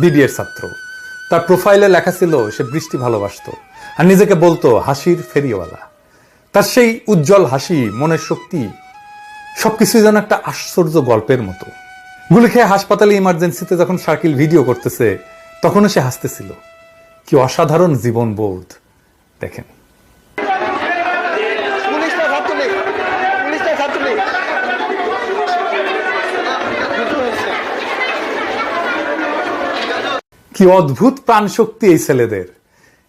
বিবিএর ছাত্র। তার প্রোফাইলে লেখা ছিল, সে বৃষ্টি ভালোবাসত। আর নিজেকে বলতো, হাসির ফেরিওয়ালা। তার সেই উজ্জ্বল হাসি, মনের শক্তি সব কিছুই যেন একটা আশ্চর্য গল্পের মতো। গুলি খেয়ে হাসপাতালে ইমার্জেন্সিতে যখন সার্কিল ভিডিও করতেছে, তখনও সে হাসতেছিল। কি অসাধারণ জীবন বোধ দেখেন। কি অদ্ভুত প্রাণ শক্তি এই ছেলেদের?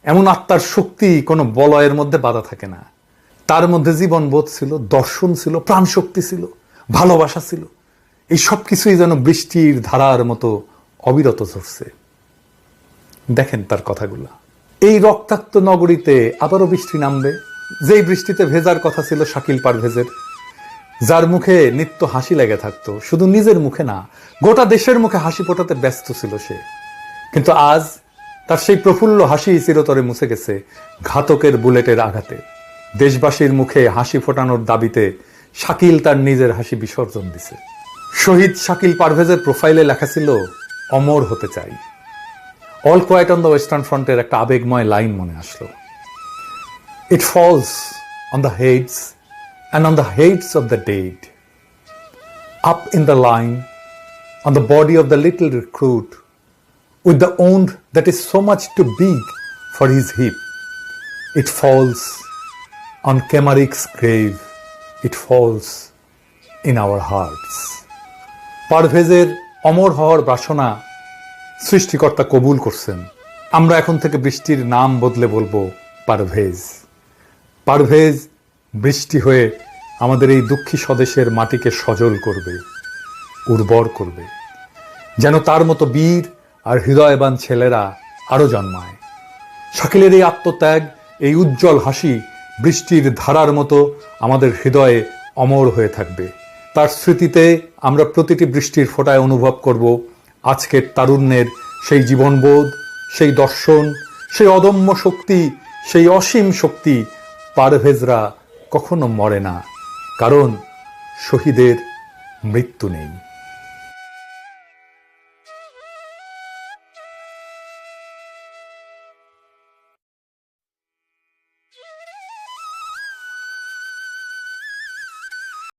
এমন আত্মার শক্তি কোনো বলয়ের মধ্যে বাধা থাকে না। তার মধ্যে জীবন বোধ ছিল, দর্শন ছিল প্রাণ শক্তি ছিল, ভালোবাসা ছিল। এই সব কিছুই যেন বৃষ্টির ধারার মতো অবিরত ঝরছে। দেখেন তার কথাগুলো। এই রক্তাক্ত নগরীতে আবারও বৃষ্টি নামবে। যেই বৃষ্টিতে ভেজার কথা ছিল শাকিল পারভেজের যার মুখে নিত্য হাসি লেগে থাকতো। শুধু নিজের মুখে না, গোটা দেশের মুখে হাসি ফোটাতে ব্যস্ত ছিল সে। কিন্তু আজ তার সেই প্রফুল্ল হাসি চিরতরে মুছে গেছে ঘাতকের বুলেটের আঘাতে। দেশবাসীর মুখে হাসি ফোটানোর দাবিতে শাকিল তার নিজের হাসি বিসর্জন দিছে। শহীদ শাকিল পারভেজের প্রোফাইলে লেখা ছিল অমর হতে চাই। All quiet on the western ফ্রন্টের একটা আবেগময় লাইন মনে আসলো। It falls on the heads and on the heads of the dead. Up in the line on the body of the little recruit, with the wound that is so much too big for his hip. It falls on Kemarik's grave. It falls in our hearts. পারভেজের অমর হওয়ার বাসনা সৃষ্টিকর্তা কবুল করছেন আমরা এখন থেকে বৃষ্টির নাম বদলে বলব পারভেজ পারভেজ বৃষ্টি হয়ে আমাদের এই দুঃখী স্বদেশের মাটিকে সজল করবে, উর্বর করবে যেন তার মতো বীর আর হৃদয়বান ছেলেরা আরও জন্মায়। শাকিলের এই আত্মত্যাগ, এই উজ্জ্বল হাসি বৃষ্টির ধারার মতো আমাদের হৃদয়ে অমর হয়ে থাকবে। তার স্মৃতিতে আমরা প্রতিটি বৃষ্টির ফোঁটায় অনুভব করব আজকের তারুণ্যের সেই জীবনবোধ, সেই দর্শন, সেই অদম্য শক্তি, সেই অসীম শক্তি পারভেজরা কখনো মরে না। কারণ শহীদের মৃত্যু নেই।